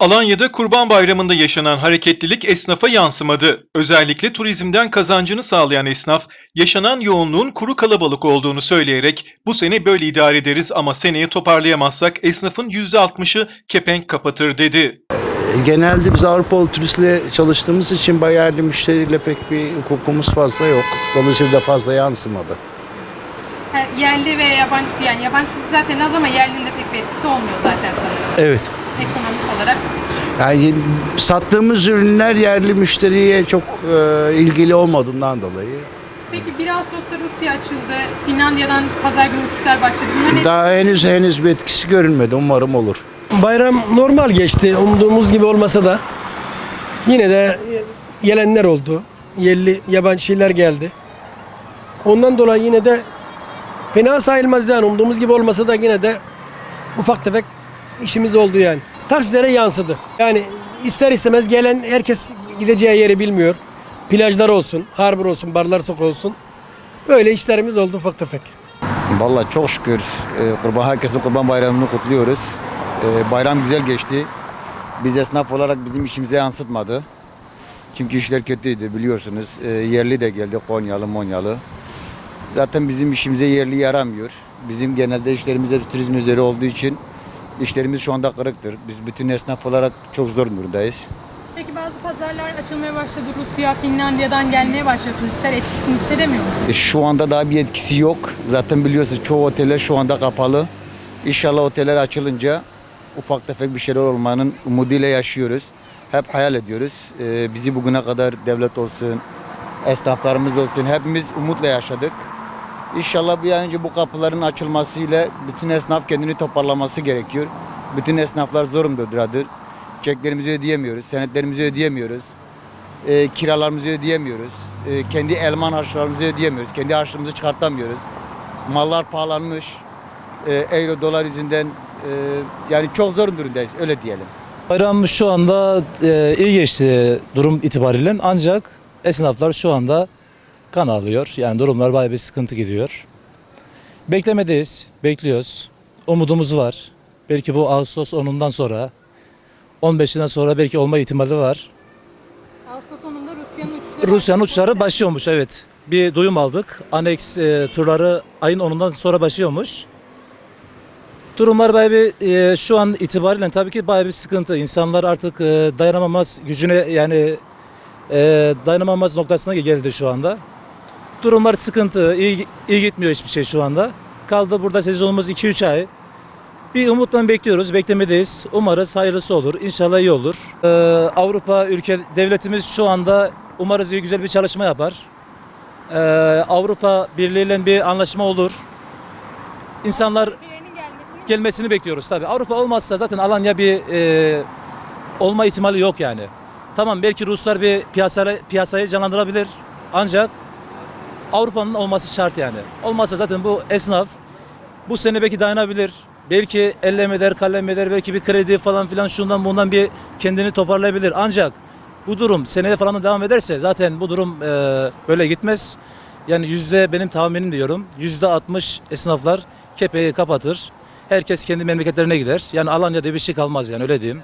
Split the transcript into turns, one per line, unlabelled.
Alanya'da Kurban Bayramı'nda yaşanan hareketlilik esnafa yansımadı. Özellikle turizmden kazancını sağlayan esnaf, yaşanan yoğunluğun kuru kalabalık olduğunu söyleyerek bu sene böyle idare ederiz ama seneye toparlayamazsak esnafın %60'ı kepenk kapatır dedi.
Genelde biz Avrupalı turistle çalıştığımız için yerli müşteriyle pek bir hukukumuz fazla yok. Dolayısıyla da fazla yansımadı.
Ha, yerli ve yabancı yani yabancısı zaten az ama yerlinin de pek bir etkisi olmuyor zaten sanırım
Evet.
Ekonomik olarak.
Yani sattığımız ürünler yerli müşteriye çok e, ilgili olmadığından dolayı.
Peki 1 Ağustos'ta Rusya açıldı. Finlandiya'dan pazar günü uçuşlar başladı. Bunların
Daha henüz henüz bir etkisi görünmedi. Umarım olur.
Bayram normal geçti. Umduğumuz gibi olmasa da yine de gelenler oldu. Yerli yabancı şeyler geldi. Ondan dolayı yine de fena sayılmaz yani. Umduğumuz gibi olmasa da yine de ufak tefek işimiz oldu yani. Taksilere yansıdı. Yani ister istemez gelen herkes gideceği yeri bilmiyor. Plajlar olsun, harbor olsun, barlar sokak olsun. Böyle işlerimiz oldu ufak tefek.
Vallahi çok şükür e, kurban herkesin kurban bayramını kutluyoruz. E, bayram güzel geçti. Biz esnaf olarak bizim işimize yansıtmadı. Çünkü işler kötüydü biliyorsunuz. E, yerli de geldi Konyalı, Monyalı. Zaten bizim işimize yerli yaramıyor. Bizim genelde işlerimiz turizm üzeri olduğu için işlerimiz şu anda kırıktır. Biz bütün esnaf olarak çok zor durumdayız.
Peki bazı pazarlar açılmaya başladı. Rusya, Finlandiya'dan gelmeye başladı. Turistler etkisini hissedemiyor mu?
E, Şu anda daha bir etkisi yok. Zaten biliyorsunuz çoğu oteller şu anda kapalı. İnşallah oteller açılınca ufak tefek bir şeyler olmanın umuduyla yaşıyoruz. Hep hayal ediyoruz. E, bizi bugüne kadar devlet olsun, esnaflarımız olsun hepimiz umutla yaşadık. İnşallah bir an önce bu kapıların açılmasıyla bütün esnaf kendini toparlaması gerekiyor. Bütün esnaflar zor durumdadır. Çeklerimizi ödeyemiyoruz, senetlerimizi ödeyemiyoruz e, kiralarımızı ödeyemiyoruz. E, kendi elman harçlarımızı ödeyemiyoruz. Kendi harçlığımızı çıkartamıyoruz. Mallar pahalanmış. E, euro dolar yüzünden e, yani çok zor durumdayız öyle diyelim.
Bayram şu anda e, iyi geçti durum itibariyle ancak esnaflar şu anda kan alıyor. Yani durumlar bayağı bir sıkıntı gidiyor. Beklemedeyiz, bekliyoruz. Umudumuz var. Belki bu Ağustos 10'undan sonra, 15'inden sonra belki olma ihtimali var.
Ağustos sonunda Rusya'nın uçuşları
Rusya'nın uçuşları başlıyormuş evet. Bir duyum aldık. Annex e, turları ayın 10'undan sonra başlıyormuş. Durumlar bayağı bir e, şu an itibariyle tabii ki bayağı bir sıkıntı. İnsanlar artık e, dayanamamaz gücüne yani e, dayanamamaz noktasına geldi şu anda. Durumlar sıkıntı. iyi, iyi gitmiyor hiçbir şey şu anda. Kaldı burada sezonumuz 2-3 ay. Bir umutla bekliyoruz, beklemedeyiz. Umarız hayırlısı olur, İnşallah iyi olur. Ee, Avrupa ülke devletimiz şu anda umarız iyi güzel bir çalışma yapar. Ee, Avrupa Birliği ile bir anlaşma olur. İnsanlar gelmesini bekliyoruz tabii. Avrupa olmazsa zaten Alanya bir e, olma ihtimali yok yani. Tamam belki Ruslar bir piyasayı, piyasayı canlandırabilir ancak Avrupa'nın olması şart yani. Olmazsa zaten bu esnaf bu sene belki dayanabilir. Belki ellem eder, kallem eder, belki bir kredi falan filan şundan bundan bir kendini toparlayabilir. Ancak bu durum seneye falan da devam ederse zaten bu durum e, böyle gitmez. Yani yüzde benim tahminim diyorum yüzde 60 esnaflar kepeği kapatır. Herkes kendi memleketlerine gider. Yani Alanya'da bir şey kalmaz yani öyle diyeyim.